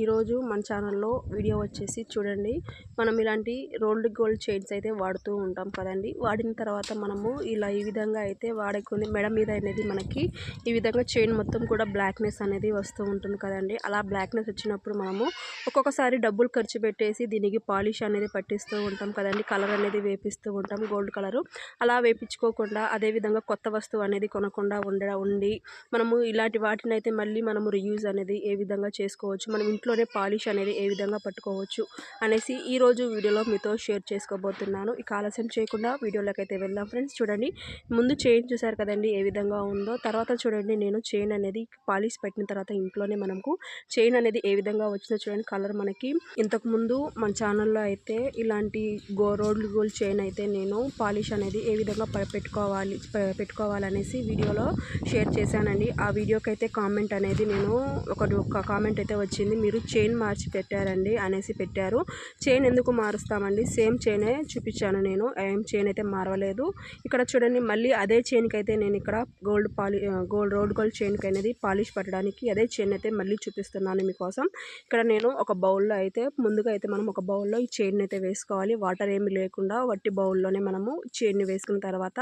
ఈరోజు మన ఛానల్లో వీడియో వచ్చేసి చూడండి. మనం ఇలాంటి రోల్డ్ గోల్డ్ చైన్స్ అయితే వాడుతూ ఉంటాం కదండి. వాడిన తర్వాత మనము ఇలా ఈ విధంగా అయితే వాడేకొని మెడ మీద అనేది మనకి ఈ విధంగా చైన్ మొత్తం కూడా బ్లాక్నెస్ అనేది వస్తూ ఉంటుంది కదండి. అలా బ్లాక్నెస్ వచ్చినప్పుడు మనము ఒక్కొక్కసారి డబ్బులు ఖర్చు పెట్టేసి దీనికి పాలిష్ అనేది పట్టిస్తూ ఉంటాం కదండి. కలర్ అనేది వేపిస్తూ ఉంటాం గోల్డ్ కలరు. అలా వేపించుకోకుండా అదేవిధంగా కొత్త వస్తువు అనేది కొనకుండా ఉండ ఉండి మనము ఇలాంటి వాటిని అయితే మళ్ళీ మనము రియూజ్ అనేది ఏ విధంగా చేసుకోవచ్చు. మనం ఇంట్లోనే పాలిష్ అనేది ఏ విధంగా పట్టుకోవచ్చు అనేసి ఈరోజు వీడియోలో మీతో షేర్ చేసుకోబోతున్నాను. ఇక ఆలస్యం చేయకుండా వీడియోలోకి అయితే వెళ్దాం ఫ్రెండ్స్. చూడండి ముందు చైన్ చూసారు కదండి ఏ విధంగా ఉందో. తర్వాత చూడండి నేను చైన్ అనేది పాలిష్ పెట్టిన తర్వాత ఇంట్లోనే మనకు చైన్ అనేది ఏ విధంగా వచ్చిందో చూడండి. కలర్ మనకి ఇంతకు ముందు మన ఛానల్లో అయితే ఇలాంటి గో రోడ్లు గోల్డ్ చైన్ అయితే నేను పాలిష్ అనేది ఏ విధంగా పెట్టుకోవాలి పెట్టుకోవాలనేసి వీడియోలో షేర్ చేశానండి. ఆ వీడియోకి అయితే కామెంట్ అనేది నేను ఒక కామెంట్ అయితే వచ్చింది. మీరు చైన్ మార్చి పెట్టారండి అనేసి పెట్టారు. చైన్ ఎందుకు మారుస్తామండి? సేమ్ చైనే చూపించాను నేను. ఏం చైన్ అయితే మారవలేదు ఇక్కడ చూడండి మళ్ళీ అదే చైన్కి అయితే నేను ఇక్కడ గోల్డ్ పాలి గోల్డ్ రోడ్ గోల్డ్ చైన్కి అనేది పాలిష్ పట్టడానికి అదే చైన్ అయితే మళ్ళీ చూపిస్తున్నాను మీకోసం. ఇక్కడ నేను ఒక బౌల్లో అయితే ముందుగా అయితే మనం ఒక బౌల్లో ఈ చైన్ అయితే వేసుకోవాలి. వాటర్ ఏమి లేకుండా వట్టి బౌల్లోనే మనము చైన్ని వేసుకున్న తర్వాత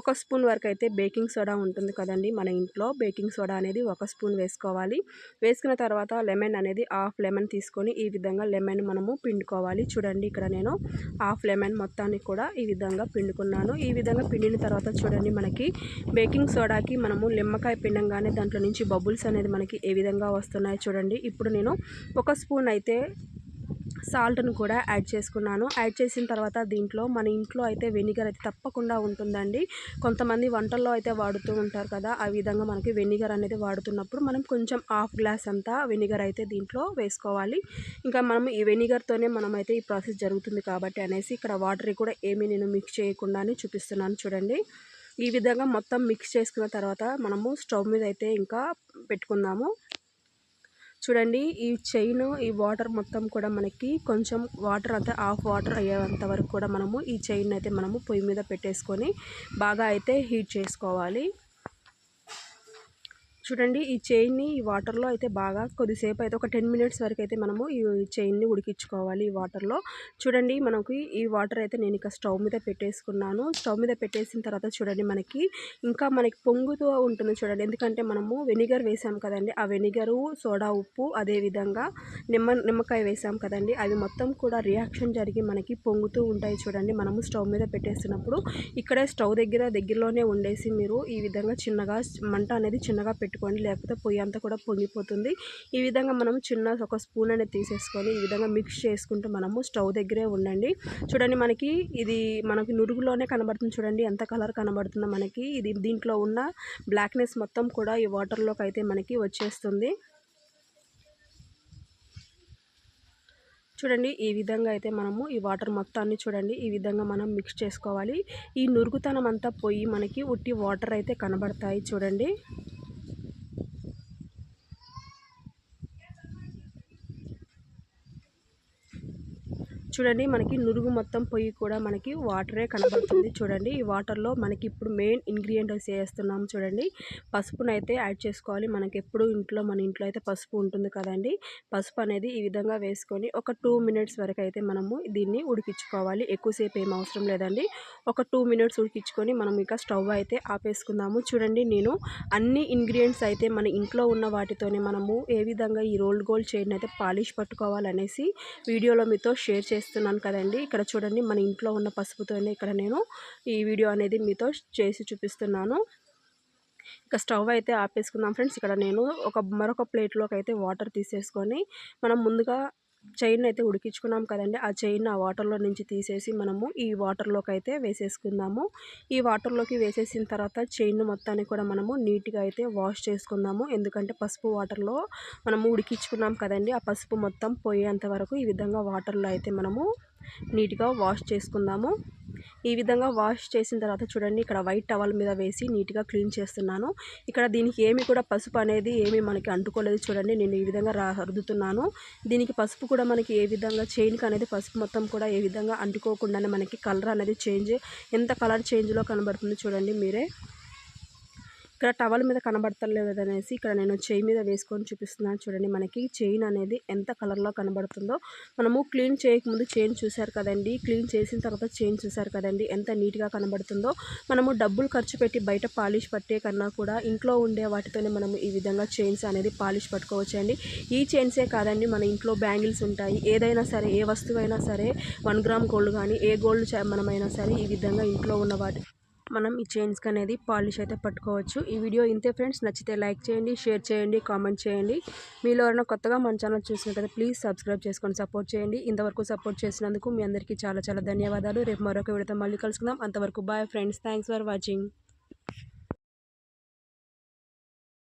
ఒక స్పూన్ వరకు అయితే బేకింగ్ సోడా ఉంటుంది కదండి మన ఇంట్లో. బేకింగ్ సోడా అనేది ఒక స్పూన్ వేసుకోవాలి. వేసుకున్న తర్వాత లెమన్ అనేది హాఫ్ లెమన్ తీసుకొని ఈ విధంగా లెమన్ మనము పిండుకోవాలి. చూడండి ఇక్కడ నేను హాఫ్ లెమన్ మొత్తాన్ని కూడా ఈ విధంగా పిండుకున్నాను. ఈ విధంగా పిండిన తర్వాత చూడండి మనకి బేకింగ్ సోడాకి మనము నిమ్మకాయ పిండంగానే దాంట్లో నుంచి బబుల్స్ అనేది మనకి ఏ విధంగా వస్తున్నాయి చూడండి. ఇప్పుడు నేను ఒక స్పూన్ అయితే సాల్ట్ను కూడా యాడ్ చేసుకున్నాను. యాడ్ చేసిన తర్వాత దీంట్లో మన ఇంట్లో అయితే వెనిగర్ అయితే తప్పకుండా ఉంటుందండి. కొంతమంది వంటల్లో అయితే వాడుతూ ఉంటారు కదా ఆ విధంగా మనకి వెనిగర్ అనేది వాడుతున్నప్పుడు మనం కొంచెం హాఫ్ గ్లాస్ అంతా వెనిగర్ అయితే దీంట్లో వేసుకోవాలి. ఇంకా మనం ఈ వెనిగర్తోనే మనం అయితే ఈ ప్రాసెస్ జరుగుతుంది కాబట్టి అనేసి ఇక్కడ వాటర్ కూడా ఏమీ నేను మిక్స్ చేయకుండానే చూపిస్తున్నాను చూడండి. ఈ విధంగా మొత్తం మిక్స్ చేసుకున్న తర్వాత మనము స్టవ్ మీద అయితే ఇంకా పెట్టుకుందాము. చూడండి ఈ చైన్ ఈ వాటర్ మొత్తం కూడా మనకి కొంచెం వాటర్ అంతా ఆఫ్ వాటర్ అయ్యేంత వరకు కూడా మనము ఈ చైన్ అయితే మనము పొయ్యి మీద పెట్టేసుకొని బాగా అయితే హీట్ చేసుకోవాలి. చూడండి ఈ చైన్ని ఈ వాటర్లో అయితే బాగా కొద్దిసేపు అయితే ఒక టెన్ మినిట్స్ వరకు అయితే మనము ఈ చైన్ని ఉడికించుకోవాలి ఈ వాటర్లో. చూడండి మనకి ఈ వాటర్ అయితే నేను ఇక స్టవ్ మీద పెట్టేసుకున్నాను. స్టవ్ మీద పెట్టేసిన తర్వాత చూడండి మనకి ఇంకా మనకి పొంగుతూ ఉంటుంది చూడండి. ఎందుకంటే మనము వెనిగర్ వేసాం కదండి ఆ వెనిగరు సోడా ఉప్పు అదేవిధంగా నిమ్మ నిమ్మకాయ వేసాం కదండి. అవి మొత్తం కూడా రియాక్షన్ జరిగి మనకి పొంగుతూ ఉంటాయి చూడండి. మనము స్టవ్ మీద పెట్టేసినప్పుడు ఇక్కడే స్టవ్ దగ్గర దగ్గరలోనే ఉండేసి మీరు ఈ విధంగా చిన్నగా మంట అనేది చిన్నగా పెట్టుకోండి. లేకపోతే పొయ్యి అంతా కూడా పొంగిపోతుంది. ఈ విధంగా మనం చిన్న ఒక స్పూన్ అనేది తీసేసుకొని ఈ విధంగా మిక్స్ చేసుకుంటూ మనము స్టవ్ దగ్గరే ఉండండి. చూడండి మనకి ఇది మనకి నురుగులోనే కనబడుతుంది చూడండి. ఎంత కలర్ కనబడుతుందో మనకి. ఇది దీంట్లో ఉన్న బ్లాక్నెస్ మొత్తం కూడా ఈ వాటర్లోకి అయితే మనకి వచ్చేస్తుంది. చూడండి ఈ విధంగా అయితే మనము ఈ వాటర్ మొత్తాన్ని చూడండి. ఈ విధంగా మనం మిక్స్ చేసుకోవాలి. ఈ నురుగుతనం అంతా పోయి మనకి ఉట్టి వాటర్ అయితే కనబడతాయి చూడండి. చూడండి మనకి నురుగు మొత్తం పొయ్యి కూడా మనకి వాటరే కనబడుతుంది చూడండి. ఈ వాటర్లో మనకి ఇప్పుడు మెయిన్ ఇంగ్రీడియంట్స్ వేస్తున్నాం చూడండి. పసుపునైతే యాడ్ చేసుకోవాలి. మనకి ఎప్పుడు ఇంట్లో మన ఇంట్లో అయితే పసుపు ఉంటుంది కదండి. పసుపు అనేది ఈ విధంగా వేసుకొని ఒక టూ మినిట్స్ వరకు అయితే మనము దీన్ని ఉడికించుకోవాలి. ఎక్కువసేపు ఏం అవసరం లేదండి. ఒక టూ మినిట్స్ ఉడికించుకొని మనం ఇక స్టవ్ అయితే ఆపేసుకుందాము. చూడండి నేను అన్ని ఇంగ్రీడియంట్స్ అయితే మన ఇంట్లో ఉన్న వాటితోనే మనము ఏ విధంగా ఈ రోల్డ్ గోల్డ్ చైన్ అయితే పాలిష్ పట్టుకోవాలనేసి వీడియోలో మీతో షేర్ చేస్తున్నాను కదండి. ఇక్కడ చూడండి మన ఇంట్లో ఉన్న పసుపుతోనే ఇక్కడ నేను ఈ వీడియో అనేది మీతో చేసి చూపిస్తున్నాను. ఇక స్టవ్ అయితే ఆపేసుకుందాం ఫ్రెండ్స్. ఇక్కడ నేను ఒక మరొక ప్లేట్లోకి అయితే వాటర్ తీసేసుకొని మనం ముందుగా చైన్ అయితే ఉడికించుకున్నాం కదండి. ఆ చైన్ ఆ వాటర్లో నుంచి తీసేసి మనము ఈ వాటర్లోకి అయితే వేసేసుకుందాము. ఈ వాటర్లోకి వేసేసిన తర్వాత చైన్ మొత్తాన్ని కూడా మనము నీట్గా అయితే వాష్ చేసుకుందాము. ఎందుకంటే పసుపు వాటర్లో మనము ఉడికించుకున్నాం కదండి. ఆ పసుపు మొత్తం పోయేంత వరకు ఈ విధంగా వాటర్లో అయితే మనము నీట్గా వాష్ చేసుకుందాము. ఈ విధంగా వాష్ చేసిన తర్వాత చూడండి ఇక్కడ వైట్ టవల్ మీద వేసి నీట్గా క్లీన్ చేస్తున్నాను. ఇక్కడ దీనికి ఏమి కూడా పసుపు అనేది ఏమి మనకి అంటుకోలేదు చూడండి నేను ఈ విధంగా రుద్దుతున్నాను దీనికి పసుపు కూడా మనకి ఏ విధంగా చైన్కి అనేది పసుపు మొత్తం కూడా ఏ విధంగా అంటుకోకుండానే మనకి కలర్ అనేది చేంజ్ ఎంత కలర్ చేంజ్లో కనబడుతుంది చూడండి మీరే. ఇక్కడ టవల్ మీద కనబడతలేదు అనేసి ఇక్కడ నేను చేయి మీద వేసుకొని చూపిస్తున్నాను చూడండి. మనకి చైన్ అనేది ఎంత కలర్లో కనబడుతుందో. మనము క్లీన్ చేయకముందు చైన్ చూశారు కదండి. క్లీన్ చేసిన తర్వాత చైన్ చూశారు కదండి. ఎంత నీట్గా కనబడుతుందో. మనము డబ్బులు ఖర్చు పెట్టి బయట పాలిష్ పట్టే కన్నా కూడా ఇంట్లో ఉండే వాటితోనే మనము ఈ విధంగా చైన్స్ అనేది పాలిష్ పట్టుకోవచ్చు అండి. ఈ చైన్సే కాదండి. మన ఇంట్లో బ్యాంగిల్స్ ఉంటాయి. ఏదైనా సరే ఏ వస్తువైనా సరే వన్ గ్రామ్ గోల్డ్ కానీ ఏ గోల్డ్ మనమైనా సరే ఈ విధంగా ఇంట్లో ఉన్న వాటి మనం ఈ చైన్స్కి అనేది పాలిష్ అయితే పట్టుకోవచ్చు. ఈ వీడియో ఇంతే ఫ్రెండ్స్ నచ్చితే లైక్ చేయండి షేర్ చేయండి కామెంట్ చేయండి. మీలో ఎవరైనా కొత్తగా మన ఛానల్ చూసినట్లయితే ప్లీజ్ సబ్స్క్రైబ్ చేసుకొని సపోర్ట్ చేయండి. ఇంతవరకు సపోర్ట్ చేసినందుకు మీ అందరికీ చాలా చాలా ధన్యవాదాలు. రేపు మరొక వీడియోతో మళ్ళీ కలుసుకుందాం. అంతవరకు bye friends thanks for watching